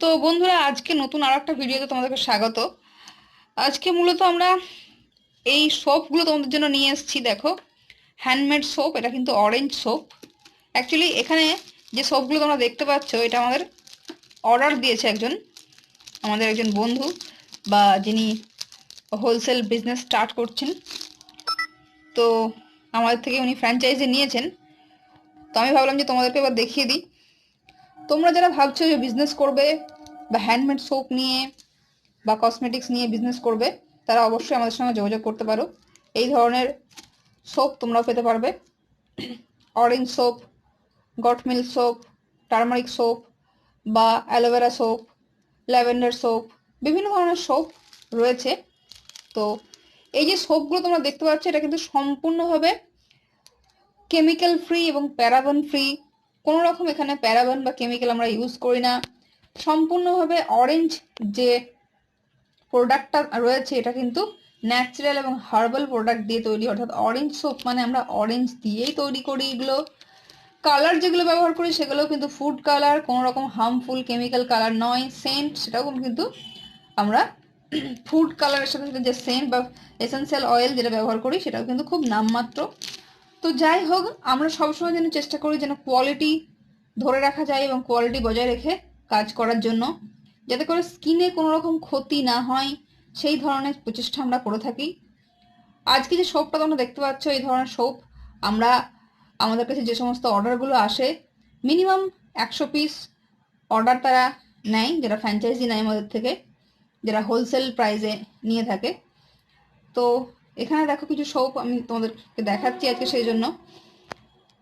তো বন্ধুরা, আজকে নতুন আর একটা ভিডিওতে তোমাদেরকে স্বাগত। আজকে মূলত আমরা এই সোপগুলো তোমাদের জন্য নিয়ে এসেছি, দেখো। হ্যান্ডমেড সোপ এটা কিন্তু অরেঞ্জ সোপ অ্যাকচুয়ালি এখানে যে সোপগুলো তোমরা দেখতে পাচ্ছ, এটা আমাদের অর্ডার দিয়েছে একজন, আমাদের একজন বন্ধু বা যিনি হোলসেল বিজনেস স্টার্ট করছেন। তো আমাদের থেকে উনি ফ্র্যাঞ্চাইজি নিয়েছেন। তো আমি ভাবলাম যে তোমাদেরকে এবার দেখিয়ে দিই। তোমরা যারা ভাবছ যে বিজনেস করবে বা হ্যান্ডমেড সোপ নিয়ে বা কসমেটিক্স নিয়ে বিজনেস করবে, তারা অবশ্যই আমাদের সঙ্গে যোগাযোগ করতে পারো। এই ধরনের সোপ তোমরাও পেতে পারবে। Orange soap goat milk soap turmeric soap বা aloe vera soap lavender soap বিভিন্ন ধরনের সোপ রয়েছে। তো এই যে সোপগুলো তোমরা দেখতে পাচ্ছ, এটা কিন্তু সম্পূর্ণভাবে কেমিক্যাল ফ্রি এবং প্যারাগন ফ্রি কোনো রকম এখানে প্যারাবন বা কেমিক্যাল আমরা ইউজ করি না। সম্পূর্ণভাবে অরেঞ্জ যে প্রোডাক্টটা রয়েছে, এটা কিন্তু ন্যাচারাল এবং হার্বাল প্রোডাক্ট দিয়ে তৈরি। অর্থাৎ অরেঞ্জ সোপ মানে আমরা অরেঞ্জ দিয়েই তৈরি করি এগুলো। কালার যেগুলো ব্যবহার করি সেগুলো কিন্তু ফুড কালার কোনো রকম হার্মফুল কেমিক্যাল কালার নয়। সেন্ট সেটাও কিন্তু আমরা ফুড কালারের সাথে সাথে যে সেন্ট বা এসেন্সিয়াল অয়েল যেটা ব্যবহার করি, সেটাও কিন্তু খুব নামমাত্র। তো যাই হোক, আমরা সবসময় যেন চেষ্টা করি যেন কোয়ালিটি ধরে রাখা যায় এবং কোয়ালিটি বজায় রেখে কাজ করার জন্য। যাতে করে স্কিনে কোনো রকম ক্ষতি না হয়, সেই ধরনের প্রচেষ্টা আমরা করে থাকি। আজকে যে সোপটা তোমরা দেখতে পাচ্ছ, এই ধরনের সোপ আমরা আমাদের কাছে যে সমস্ত অর্ডারগুলো আসে মিনিমাম একশো পিস অর্ডার তারা নেয় যেটা ফ্র্যাঞ্চাইজি নেয় আমাদের থেকে, যারা হোলসেল প্রাইসে নিয়ে থাকে। তো এখানে দেখো কিছু সোপ আমি তোমাদেরকে দেখাচ্ছি আজকে সেই জন্য।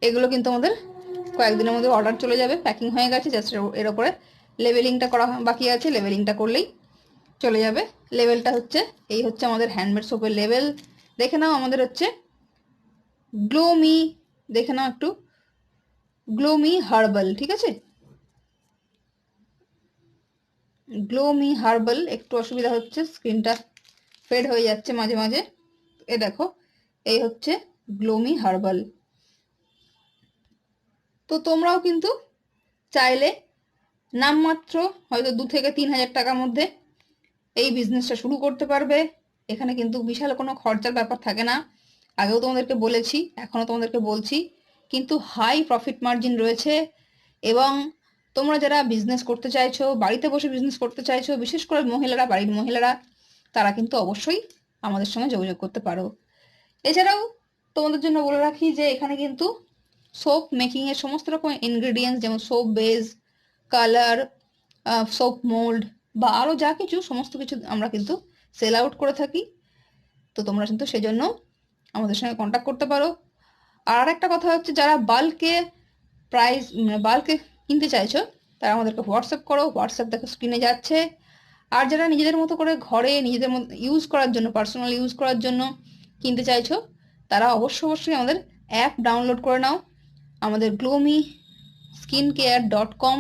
এগুলো কিন্তু আমাদের কয়েকদিনের মধ্যে অর্ডার চলে যাবে প্যাকিং হয়ে গেছে জাস্ট এর ওপরে লেবেলিংটা করা বাকি আছে লেবেলিংটা করলেই চলে যাবে। লেভেলটা হচ্ছে, এই হচ্ছে আমাদের হ্যান্ডমেড সোপের লেভেল দেখে নাও আমাদের হচ্ছে গ্লোমি দেখে নাও একটু গ্লোমি হার্বাল ঠিক আছে? গ্লোমি হার্বাল একটু অসুবিধা হচ্ছে স্ক্রিনটা ফেড হয়ে যাচ্ছে মাঝে মাঝে। এ দেখো, এই হচ্ছে গ্লোমি হার্বাল তো তোমরাও কিন্তু চাইলে নামমাত্র হয়তো দু থেকে তিন হাজার টাকার মধ্যে এই বিজনেসটা শুরু করতে পারবে। এখানে কিন্তু বিশাল কোনো খরচার ব্যাপার থাকে না। আগেও তোমাদেরকে বলেছি, এখনও তোমাদেরকে বলছি, কিন্তু হাই প্রফিট মার্জিন রয়েছে এবং তোমরা যারা বিজনেস করতে চাইছো, বাড়িতে বসে বিজনেস করতে চাইছো, বিশেষ করে মহিলারা, বাড়ির মহিলারা, তারা কিন্তু অবশ্যই আমাদের সঙ্গে যোগাযোগ করতে পারো। এছাড়াও তোমাদের জন্য বলে রাখি যে এখানে কিন্তু সোপ মেকিংয়ের সমস্ত রকম ইনগ্রেডিয়েন্টস যেমন soap base colour soap mould বা আরও যা কিছু, সমস্ত কিছু আমরা কিন্তু সেল আউট করে থাকি। তো তোমরা কিন্তু সেজন্য আমাদের সঙ্গে কন্ট্যাক্ট করতে পারো। আর একটা কথা হচ্ছে, যারা বাল্কে প্রাইস মানে বাল্কে কিনতে চাইছো, তারা আমাদেরকে হোয়াটসঅ্যাপ করো। হোয়াটসঅ্যাপ দেখো স্ক্রিনে যাচ্ছে। আর যারা নিজেদের মতো করে ঘরে নিজেদের মতো ইউজ করার জন্য পার্সোনাল ইউজ করার জন্য কিনতে চাইছো, তারা অবশ্য অবশ্যই আমাদের অ্যাপ ডাউনলোড করে নাও। আমাদের Glowmy skin care dot com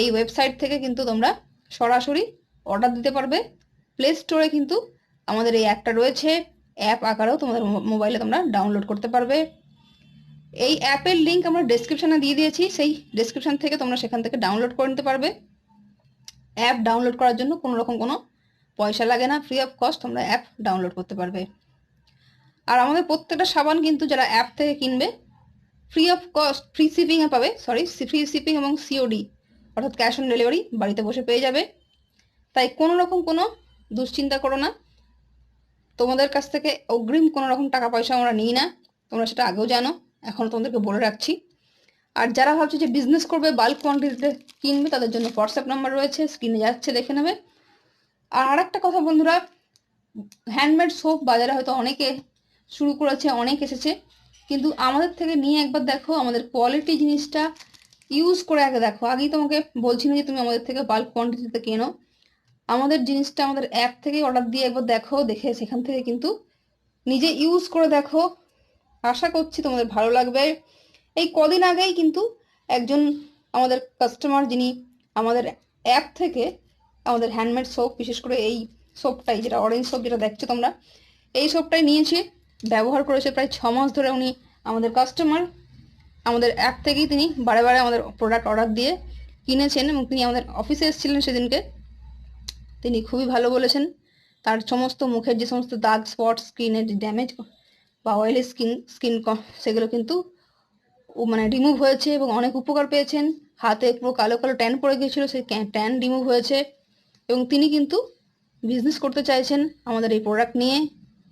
এই ওয়েবসাইট থেকে কিন্তু তোমরা সরাসরি অর্ডার দিতে পারবে। প্লে স্টোরে কিন্তু আমাদের এই অ্যাপটা রয়েছে। অ্যাপ আকারেও তোমাদের মোবাইলে তোমরা ডাউনলোড করতে পারবে। এই অ্যাপের লিঙ্ক আমরা ডেসক্রিপশানে দিয়ে দিয়েছি। সেই ডেসক্রিপশান থেকে তোমরা সেখান থেকে ডাউনলোড করে নিতে পারবে। অ্যাপ ডাউনলোড করার জন্য কোনো রকম কোনো পয়সা লাগে না ফ্রি অফ কস্ট তোমরা অ্যাপ ডাউনলোড করতে পারবে। আর আমাদের প্রত্যেকটা সাবান কিন্তু যারা অ্যাপ থেকে কিনবে ফ্রি অফ কস্ট ফ্রি শিপিংয়ে পাবে সরি ফ্রি শিপিং এবং সিওডি অর্থাৎ ক্যাশ অন ডেলিভারি বাড়িতে বসে পেয়ে যাবে। তাই কোনো রকম কোনো দুশ্চিন্তা করো না। তোমাদের কাছ থেকে অগ্রিম কোনো রকম টাকা পয়সা আমরা নিই না, তোমরা সেটা আগেও জানো এখনও তোমাদেরকে বলে রাখছি। আর যারা ভাবছে যে বিজনেস করবে বাল্ক কোয়ান্টিটিতে কিনবে, তাদের জন্য হোয়াটসঅ্যাপ নাম্বার রয়েছে স্ক্রিনে যাচ্ছে, দেখে নেবে। আর আরেকটা কথা বন্ধুরা হ্যান্ডমেড সোপ বাজারে হয়তো অনেকে শুরু করেছে, অনেক এসেছে। কিন্তু আমাদের থেকে নিয়ে একবার দেখো, আমাদের কোয়ালিটি জিনিসটা ইউজ করে আগে দেখো। আগেই তোমাকে বলছি না যে তুমি আমাদের থেকে বাল্ক কোয়ান্টিটিতে কেনো। আমাদের জিনিসটা আমাদের অ্যাপ থেকে অর্ডার দিয়ে একবার দেখো, দেখে সেখান থেকে কিন্তু নিজে ইউজ করে দেখো। আশা করছি তোমাদের ভালো লাগবে। এই কদিন আগেই কিন্তু একজন আমাদের কাস্টমার যিনি আমাদের অ্যাপ থেকে আমাদের হ্যান্ডমেড সোপ বিশেষ করে এই সোপটাই যেটা অরেঞ্জ সোপ যেটা দেখছ তোমরা, এই সোপটাই নিয়েছে, ব্যবহার করেছে প্রায় ছ মাস ধরে উনি আমাদের কাস্টমার আমাদের অ্যাপ থেকেই তিনি বারে বারে আমাদের প্রোডাক্ট অর্ডার দিয়ে কিনেছেন এবং তিনি আমাদের অফিসে এসেছিলেন সেদিনকে। তিনি খুবই ভালো বলেছেন, তার সমস্ত মুখের যে সমস্ত দাগ স্পট স্কিনের ড্যামেজ বা অয়েলি স্কিন স্কিন সেগুলো কিন্তু মানে রিমুভ হয়েছে এবং অনেক উপকার পেয়েছেন। হাতে পুরো কালো কালো ট্যান পড়ে গিয়েছিল, সেই ট্যান রিমুভ হয়েছে এবং তিনি কিন্তু বিজনেস করতে চাইছেন আমাদের এই প্রোডাক্ট নিয়ে।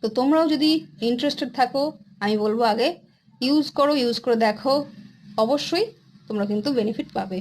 তো তোমরাও যদি ইন্টারেস্টেড থাকো, আমি বলব আগে ইউজ করো ইউজ করে দেখো। অবশ্যই তোমরা কিন্তু বেনিফিট পাবে।